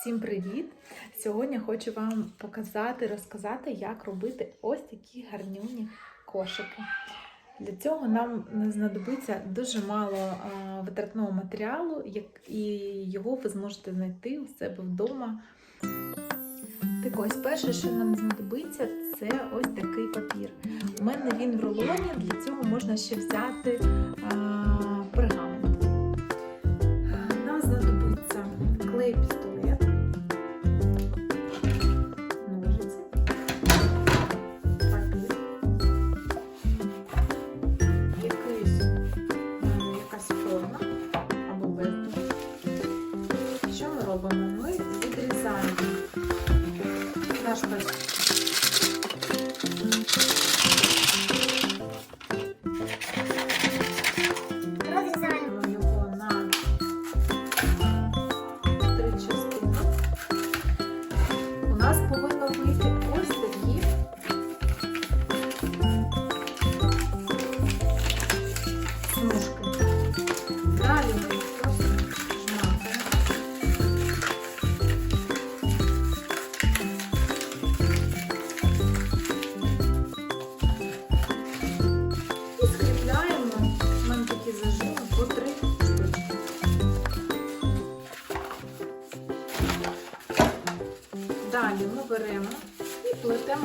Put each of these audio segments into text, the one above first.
Всім привіт! Сьогодні хочу вам показати, розказати, як робити ось такі гарнюні кошики. Для цього нам знадобиться дуже мало витратного матеріалу, і його ви зможете знайти у себе вдома. Так ось перше, що нам знадобиться, це ось такий папір. У мене він в рулоні, для цього можна ще взяти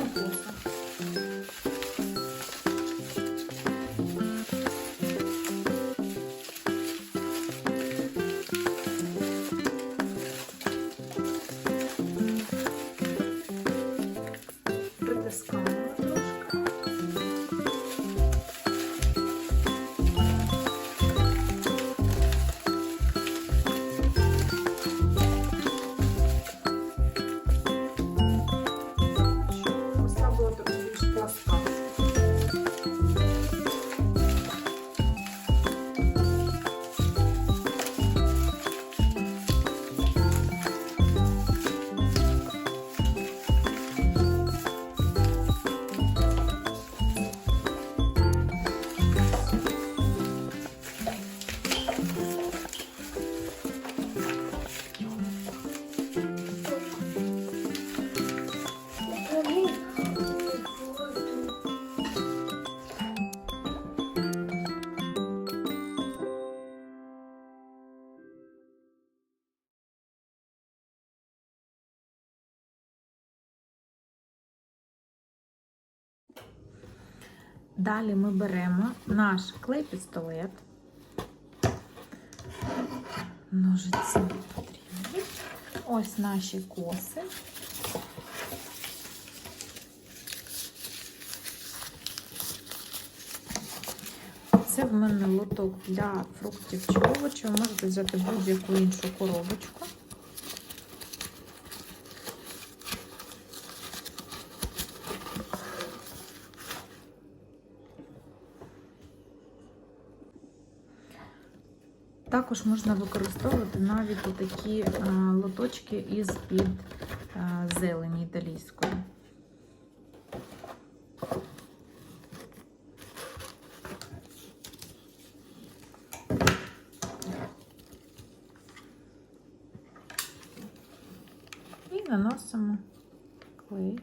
і плетемо Далі ми беремо наш клей-пістолет. Ножиці потрібні. Ось наші коси. Це в мене лоток для фруктів чи овочів. Можете взяти будь-яку іншу коробочку. Також можна використовувати навіть такі е, лоточки із-під е, зелені італійської. І наносимо клей.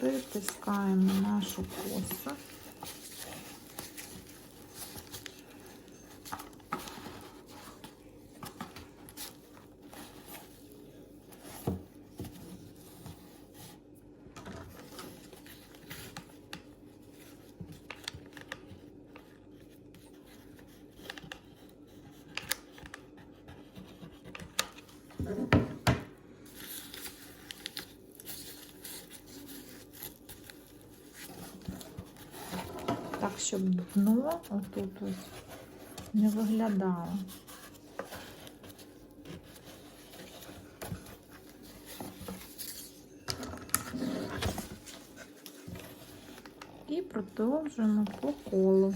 Притискаємо нашу косу. Так, щоб дно отут ось не виглядало. І продовжуємо по колу.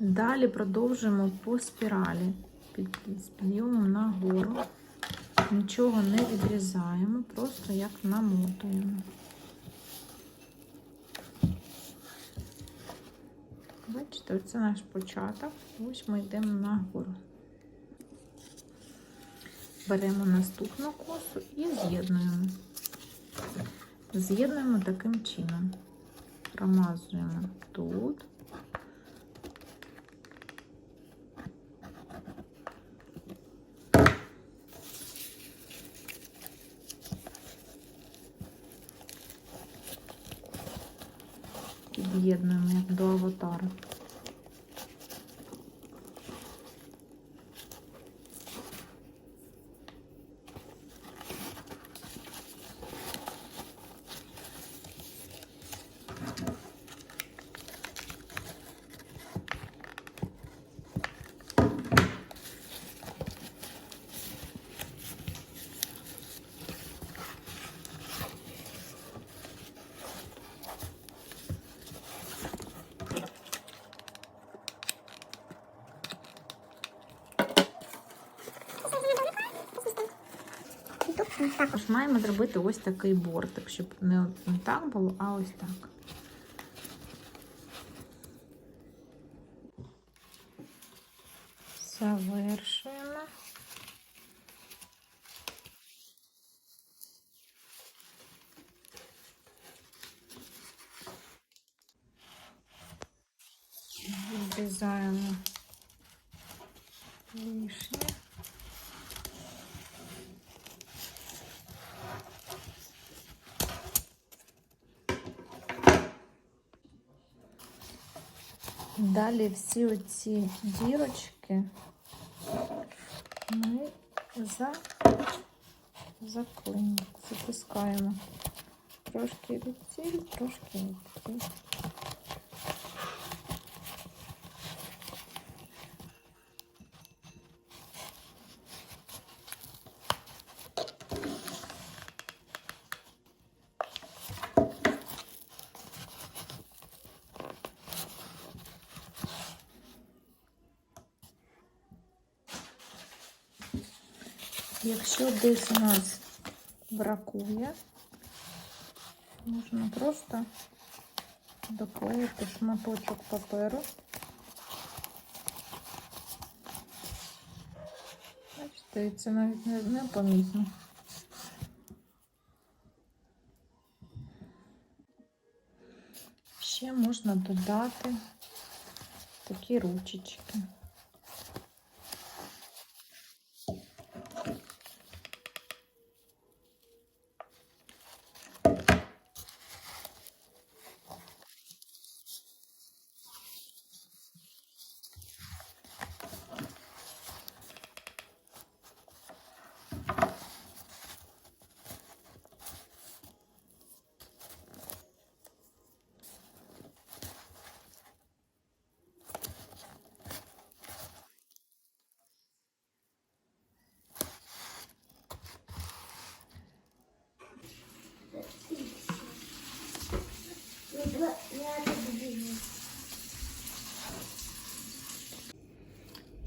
Далі продовжуємо по спіралі під, підйомом нагору. Нічого не відрізаємо, просто як намотуємо. Бачите, оце наш початок. Ось ми йдемо нагору. Беремо наступну косу і з'єднуємо. З'єднуємо таким чином. Промазуємо тут. Під'єднуємо як до аватара. І тут також. Маємо зробити ось такий бортик, щоб не так було, а ось так. Завершуємо. Відрізаємо лишнє. Далі всі оці дірочки ми за... заклин... затискаємо. Трошки від цілі, трошки від ціль. Якщо десь у нас бракує, можна просто доклеїти шматочок паперу. Бачите, це навіть не, помітно. Ще можна додати такі ручечки.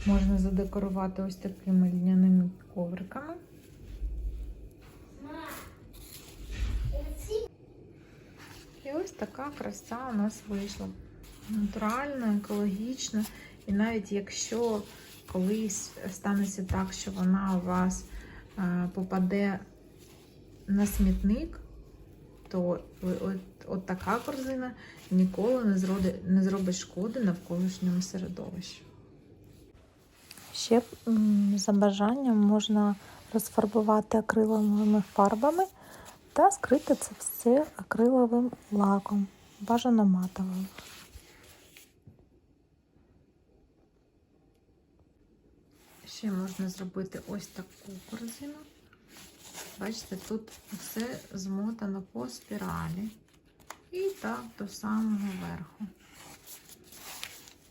Можна задекорувати ось такими льняними ковриками. І ось така краса у нас вийшла. Натуральна, екологічна. І навіть якщо колись станеться так, що вона у вас е, попаде на смітник, то от, така корзина ніколи не зробить шкоди навколишньому середовищу. Ще за бажанням можна розфарбувати акриловими фарбами та скрити це все акриловим лаком, бажано матовим. Ще можна зробити ось таку корзину. Бачите, тут все змотано по спіралі. І так до самого верху.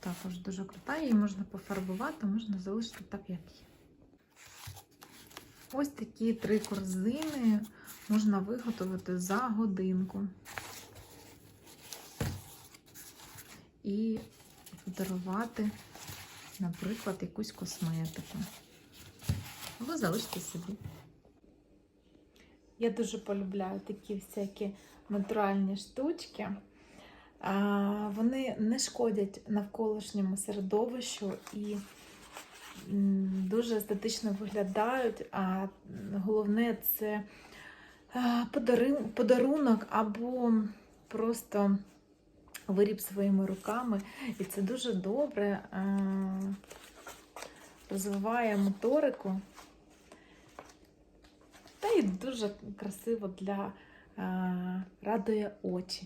Також дуже крута, її можна пофарбувати, можна залишити так, як є. Ось такі три корзини можна виготовити за годинку. І подарувати, наприклад, якусь косметику. Або залишити собі. Я дуже полюбляю такі всякі натуральні штучки. Вони не шкодять навколишньому середовищу і дуже естетично виглядають. А головне це подарунок або просто виріб своїми руками. І це дуже добре розвиває моторику. Та й дуже красиво для радує очі.